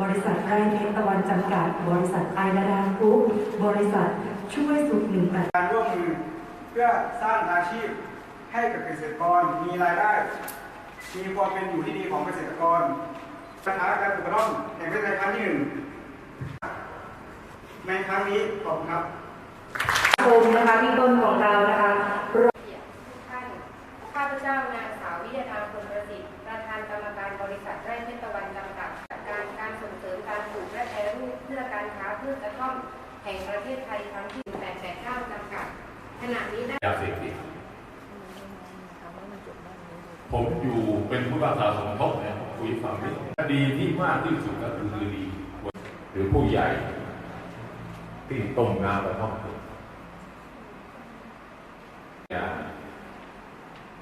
บริษัทไรเมตะวันจำกัด บริษัทไอนาดากรุ๊ปบริษัทช่วยสุขหนึ่งแปดการร่วมมือเพื่อสร้างอาชีพให้กับเกษตรกรมีรายได้ มีความเป็นอยู่ที่ดีของเกษตรกรสถานการณ์ปลูกกระท่อมแห่งประเทศไทยครั้งที่หนึ่งในครั้งนี้ขอบคุณครับชมนะคะพี่ต้นของเรา การค้าพืชกระท่อมแห่งประเทศไทยครั้งที่889จำกัดขณะนี้ได้ยาเสพติดผมอยู่เป็นผู้รักษาสมทบเนี่ยคุยฟังนี่คดีที่มากที่สุดก็คือคดีหรือผู้ใหญ่ที่ต้มน้ำกระท่อมยา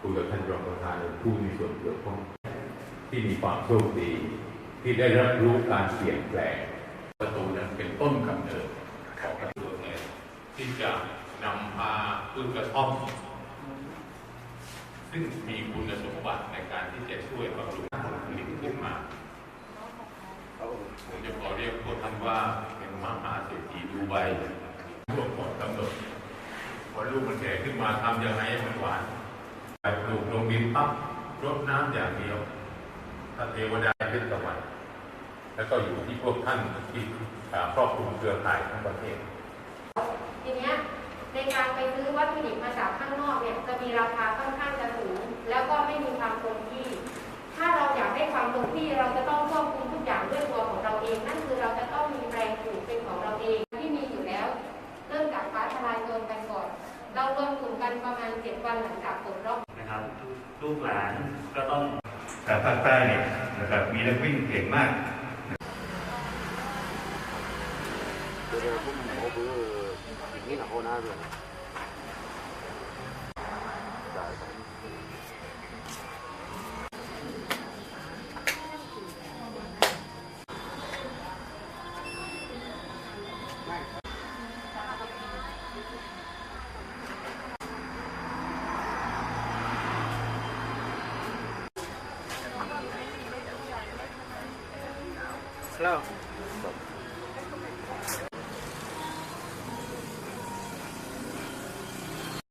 คุยกับท่านรองประธานผู้มีส่วนเกี่ยวข้องที่มีความโชคดี ที่ได้รับรู้การเปลี่ยนแปลง ต้นกำเนิดของประตูเนี่ยที่จะนำพาพืชกระท่อม ซึ่งมีคุณสมบัติในการที่จะช่วยบำรุงผลผลิตขึ้นมาผมจะขอเรียกพวกท่านว่าเป็นมหาเศรษฐีดูไบช่วงก่อนกำหนดพอลูกมันแก่ขึ้นมาทำยังไงให้มันหวานไปปลูกลงดินปั๊บรดน้ำอย่างเดียวถ้าเทวดาขึ้นตะวัน แล้วก็อยู่ที่พวกท่านที่อ่าครอบคลุมเครือข่ายทั้งประเทศ ทีเนี้ยในการไปซื้อวัตถุดิบมาจากข้างนอกเนี่ยจะมีราคาค่อนข้างจะสูง แล้วก็ไม่มีความคงที่ ถ้าเราอยากได้ความคงที่เราจะต้องควบคุมทุกอย่างด้วยตัวของเราเอง นั่นคือเราจะต้องมีแปลงปลูกเป็นของเราเองที่มีอยู่แล้ว เริ่มจากฟ้าทลายโจรกันก่อน เรารวมกลุ่มกันประมาณเจ็ดวันหลังจากปลดล็อกนะครับลูกหลานก็ต้องแต่ภาคใต้เนี่ยนะครับมีนักวิ่งเก่งมาก rồi cũng mỗi bữa nghĩ là hôm nay rồi Hello.